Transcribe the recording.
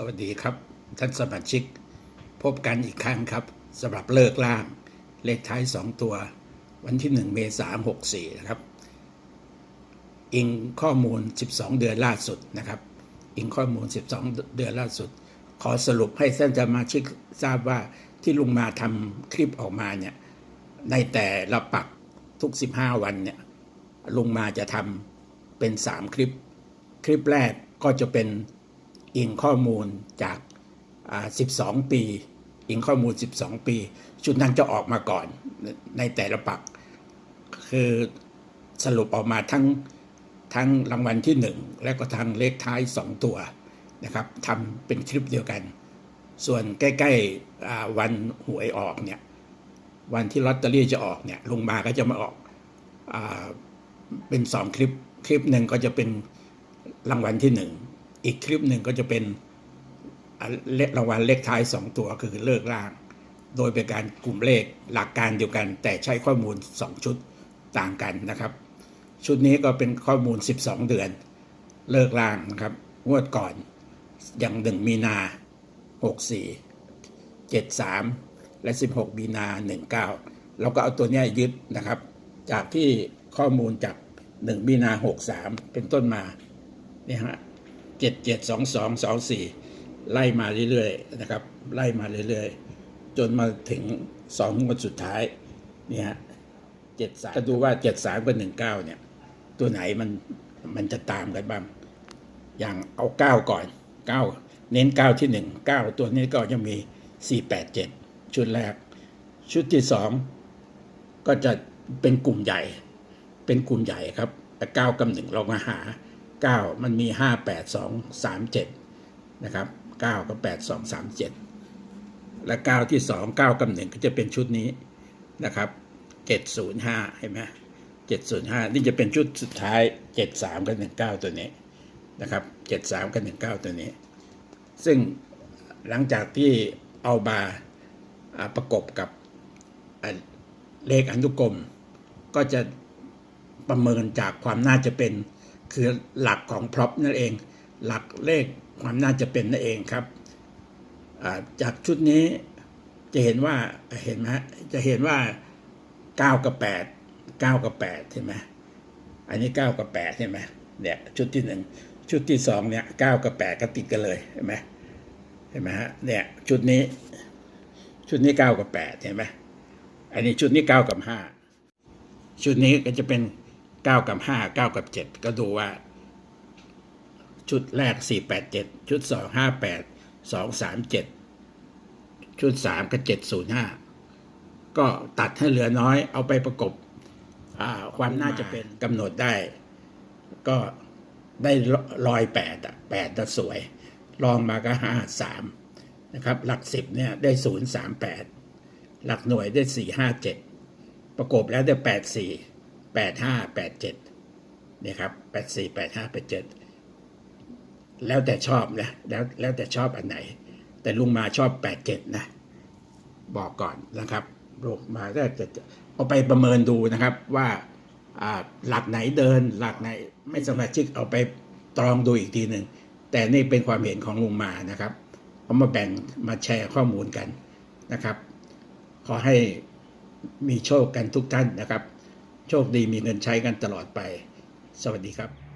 สวัสดีครับ ท่านสมาชิก พบกันอีกครั้งครับสำหรับเลิกล่าง เลขท้าย 2 ตัว วันที่ 1 เมษายน64นะครับ อิงข้อมูล 12 เดือนล่าสุดนะครับ อิงข้อมูล 12 เดือนล่าสุด ขอสรุปให้ท่านสมาชิกทราบว่าที่ลุงมาทำคลิปออกมาเนี่ยในแต่ละปักทุก 15 วันเนี่ยลุงมาจะทำเป็น 3 คลิป คลิปแรกก็จะเป็น อิงข้อมูลจากอ่า12 ปี อิงข้อมูล 12 ปี ชุดนั้นจะออกมาก่อนในแต่ละปัก คือสรุปออกมาทั้งทั้งรางวัลที่ 1 และก็ทั้งเลขท้าย 2 ตัวนะครับทำเป็นคลิปเดียวกัน ส่วนใกล้ๆวันหวยออกเนี่ยวันที่ลอตเตอรี่จะออกเนี่ยลงมาก็จะมาออกอาเป็นสองคลิป คลิปหนึ่งก็จะเป็นรางวัลที่หนึ่ง อีกคลิปหนึ่งก็จะเป็นเลขรางวัลเลขท้ายสองตัวคือเลิกล่าง โดยเป็นการกลุ่มเลขหลักการเดียวกัน แต่ใช้ข้อมูล 2 ชุดต่างกันนะครับ ชุดนี้ก็เป็นข้อมูล 12 เดือน เลิกล่างนะครับงวดก่อนอย่างหนึ่งมีนา 64 73 และ 16 มีนา 19 เราก็เอาตัวนี้ยยึดนะครับ จากที่ข้อมูลจาก 1 มีนา 63 เป็นต้นมาเนี่ยฮะ 77 22 24 ไล่มาเรื่อยๆนะครับ ไล่มาเรื่อยๆ จนมาถึง2งงวดสุดท้ายเนี่ยฮะ73ก็ดูว่า73กับ19เก้าเนี่ย ตัวไหนมันมันจะตามกันบ้าง อย่างเอา9ก่อน9เน้น9ที่1 9ตัวนี้ก็ยังมี487ชุดแรก ชุดที่2ก็จะเป็นกลุ่มใหญ่ เป็นกลุ่มใหญ่ครับแต่9กับ1เรามาหา 9 มันมี 5 8 2 3 7 นะครับ 9 กับ 8 2 3 7 และ 9 ที่ 2 9 กับ 1 ก็จะเป็นชุดนี้นะครับ 705 เห็นไหม705 นี่จะเป็นชุดสุดท้าย 73 กับ 19 ตัวนี้นะครับ 73 กับ 19 ตัวนี้ ซึ่งหลังจากที่เอามาประกบกับเลขอนุกรมก็จะประเมินจากความน่าจะเป็น คือหลักของพร็อพนั่นเอง หลักเลขความน่าจะเป็นนั่นเองครับ จากชุดนี้จะเห็นว่าเห็นไหมจะเห็นว่า 9 กับ 8 9 กับ8เห็นไหมอันนี้ 9 กับ8เห็นไหมเนี่ยชุดที่หนึ่งชุดที่สองเนี่ย 9 กับ 8 ก็ติดกันเลยเห็นไหมเห็นไหมฮะเนี่ยชุดนี้ชุดนี้ 9 กับ 8 เห็นไหมอันนี้ชุดนี้ 9 กับ 5 ชุดนี้ก็จะเป็น 9 กับ 5 9 กับ 7 ก็ดูว่า ชุดแรก 4 8 7 ชุด 2 5 8 2 3 7 ชุด 3ก็705 ก็ตัดให้เหลือน้อยเอาไปประกบอ่าความน่าจะเป็นกำหนดได้ ก็ได้รอยแปดอะแปดจะสวยลองมาก็ห้าสามนะครับ หลักสิบเนี่ยได้ศูนย์สามแปดหลักหน่วยได้สี่ห้าเจ็ดประกบแล้วได้แปดสี่ แปดห้าแปดเจ็ดเนี่ยครับแปดสี่แปดห้าแปดเจ็ดแล้วแต่ชอบนะแล้วแล้วแต่ชอบอันไหน แต่ลุงมาชอบแปดเจ็ดนะ บอกก่อนนะครับลูกมาก็จะเอาไปประเมินดูนะครับว่าอ่าหลักไหนเดินหลักไหนไม่สมาชิกเอาไปตรองดูอีกทีหนึ่งแต่นี่เป็นความเห็นของลุงมานะครับเอามาแบ่งมาแชร์ข้อมูลกันนะครับ ขอให้มีโชคกันทุกท่านนะครับ โชคดีมีเงินใช้กันตลอดไป สวัสดีครับ